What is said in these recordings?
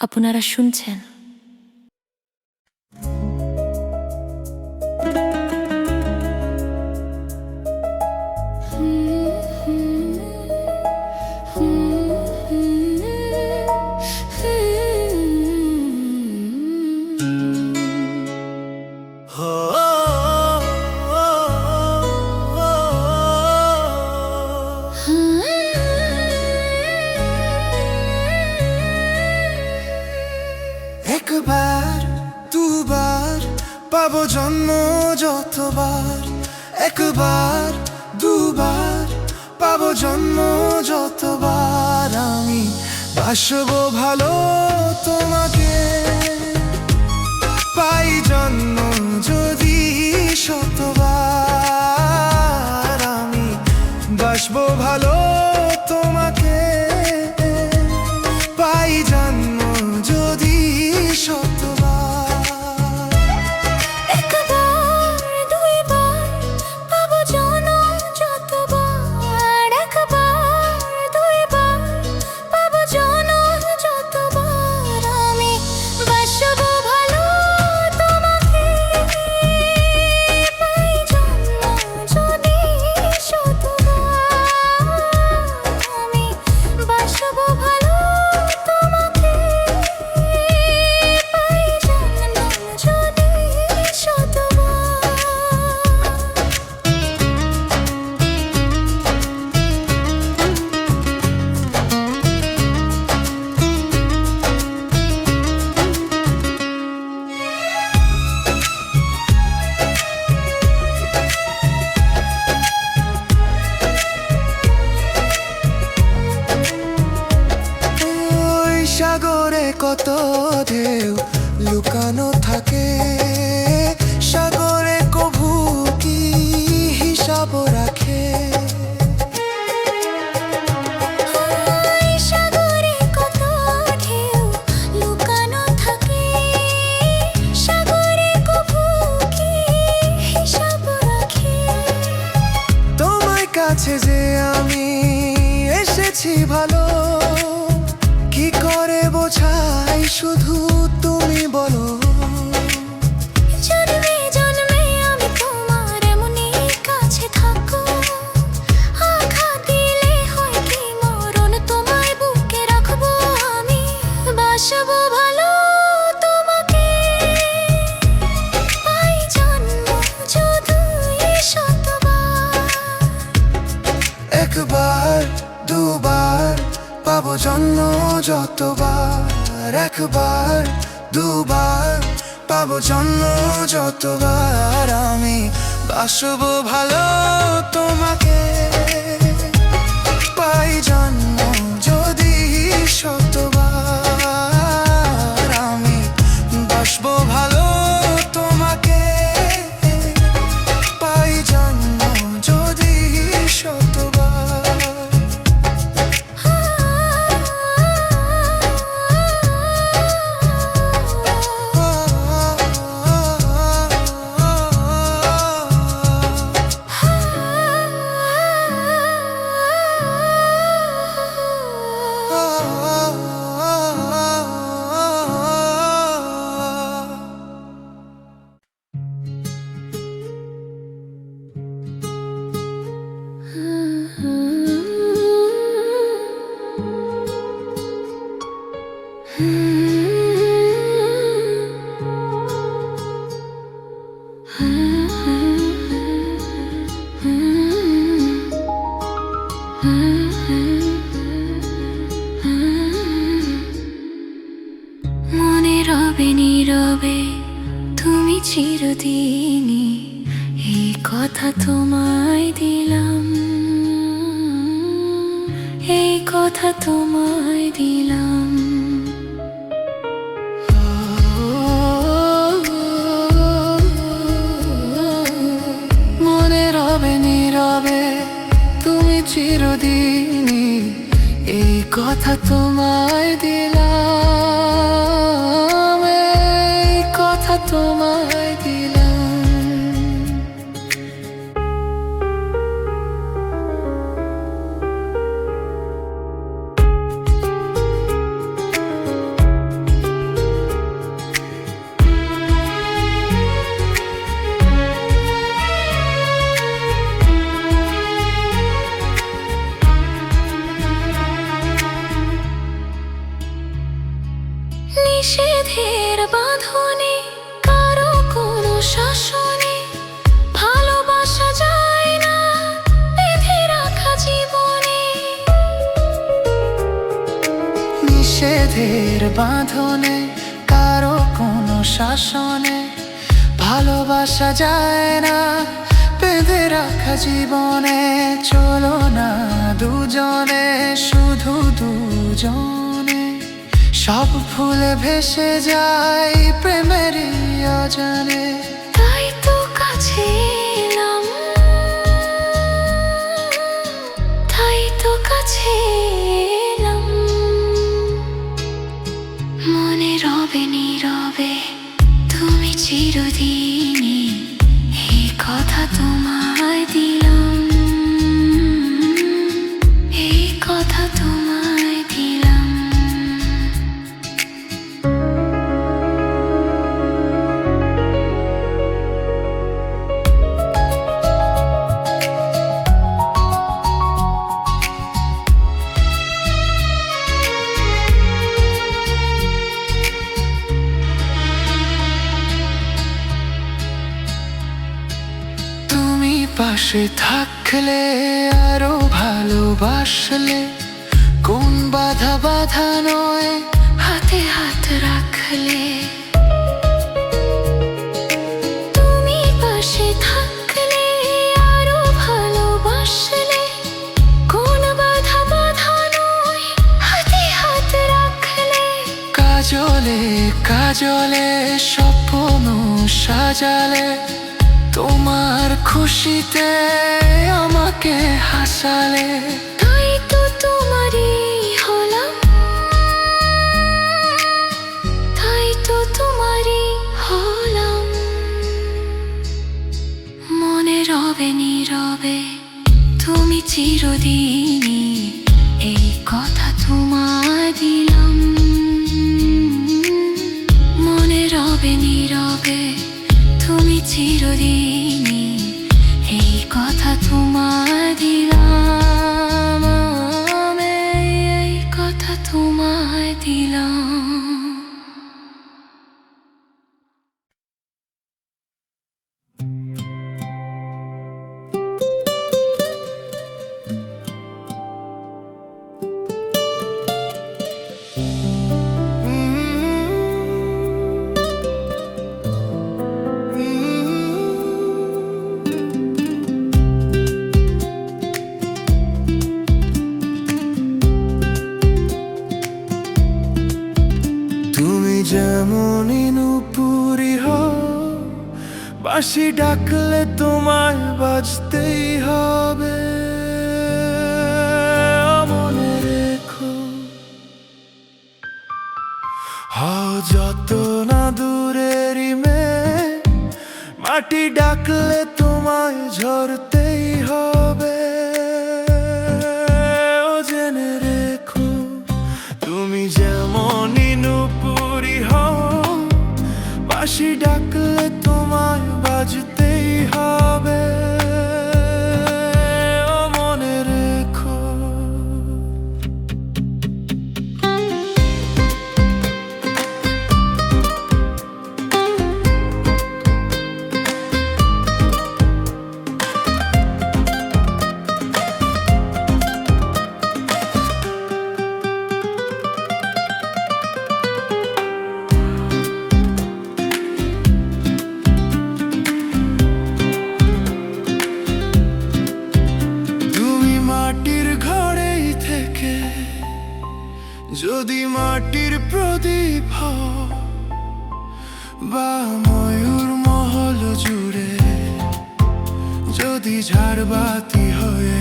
আপনারা শুনছেন। একবার, দুবার পাবো জন্ম যতবার। একবার, দুবার পাবো জন্ম যতবার। আমি বাসবো ভালো তোমাকে। পাই জন্ম যদি শতবার। ঢেউ লুকানো থাকে। শুধু তুমি বলো। বার দুবার পাবো জন্ম যতবার আমি বাসব ভালো তোমাকে। পাই জন্ম যদি শতবার। চিরদিনী এই কথা তোমায় দিলাম। শাসনে ভালোবাসা যায় না, বেঁধে রাখা জীবনে চলো না দুজনে, শুধু দুজনে। সব ফুলে ভেসে যায় প্রেমেরই অজানে। তাই কাছে কাছে পাশে থাকলে আরও ভালোবাসলে। কোন বাধা বাধা নয়, হাতে হাত রাখলে। পাশে থাকলে ভালোবাসলে। কোন কাজলে কাজলে স্বপ্ন সাজালে। তোমার খুশিতে আমাকে হাসালে। তাই তো তোমারই হলাম। তাই তো তোমারই হলাম। মনে রবে নীরবে, তুমি চিরদিনই এই কথা তোমায় দিলাম। মনে রবে নীরবে চিরদিনই এই কথা তোমার দিলাম। বাজতেই হবে। মনে রেখো। হাও যত না দূরের মেয়ে মাটি ডাকলে তোমায় ঝরতেই বা ময়ূর মহল জুড়ে যদি ঝাড়বাতি হয়ে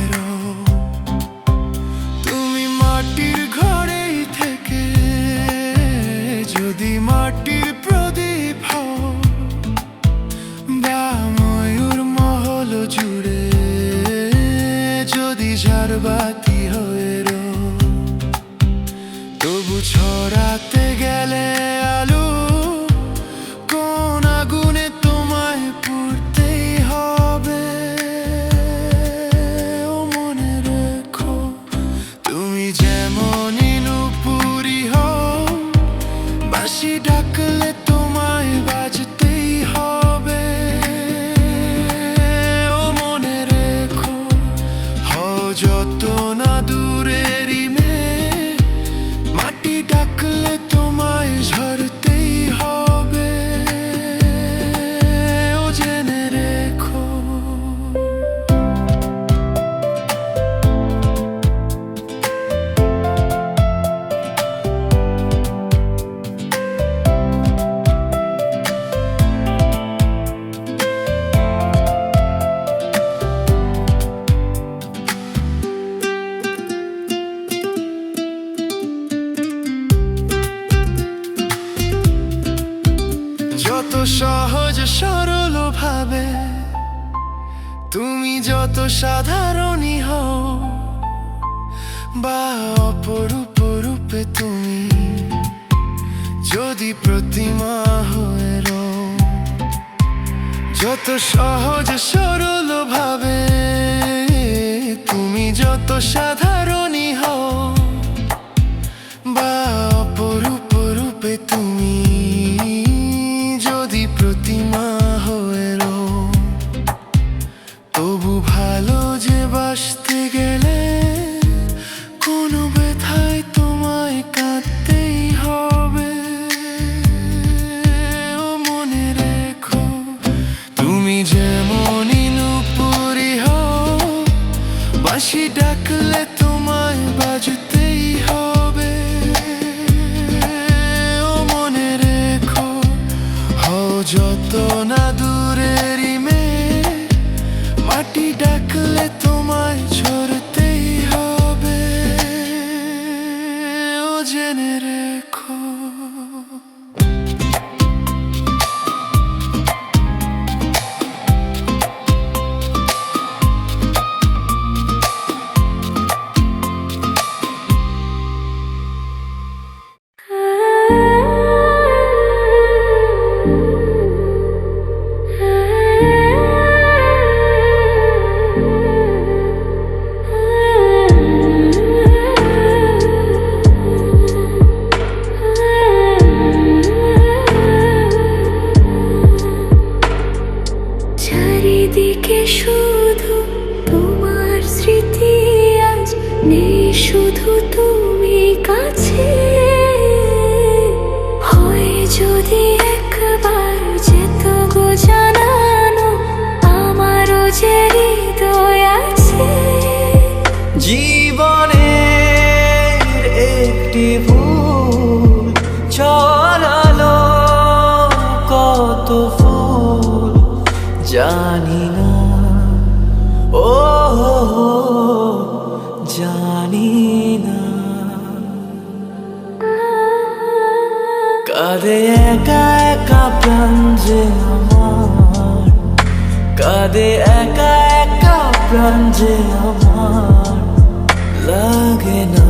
যত সহজ সরল ভাবে তুমি যত সাধারণই হও বা অপরূপ রূপে তুমি, যদি প্রতিমা হয়ে যত সহজ সরল ভাবে তুমি যত সাধারণই হও প্রতিমা যত না দূরেরই মেয়ে মাটি ডাকলে যে আমার। কাঁদে একা একা প্রাণ যে আমার। লাগে না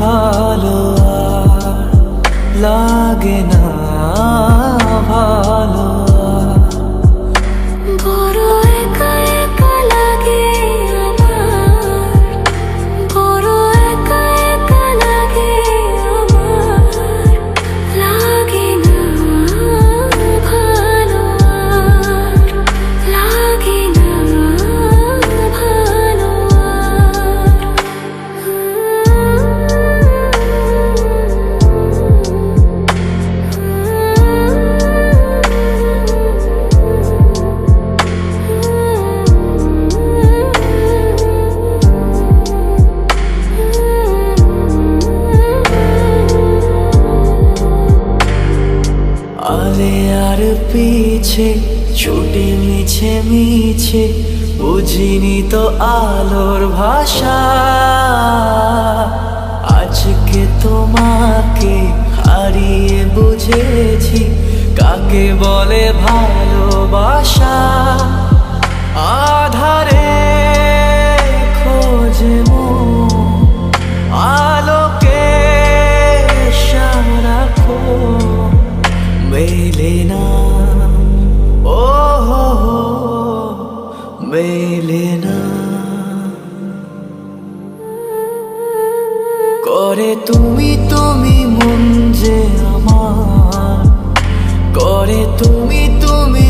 ভালো লাগে না ভালো আর পিছে, ছুটে মিছে মিছে, বুঝিনি তো আলোর ভাষা। আজকে তোমাকে হারিয়ে বুঝেছি, কাকে বলে ভালোবাসা? আধারে মেলে না ও হো মেলে না করে তুমি তুমি মন যে আমার করে তুমি তুমি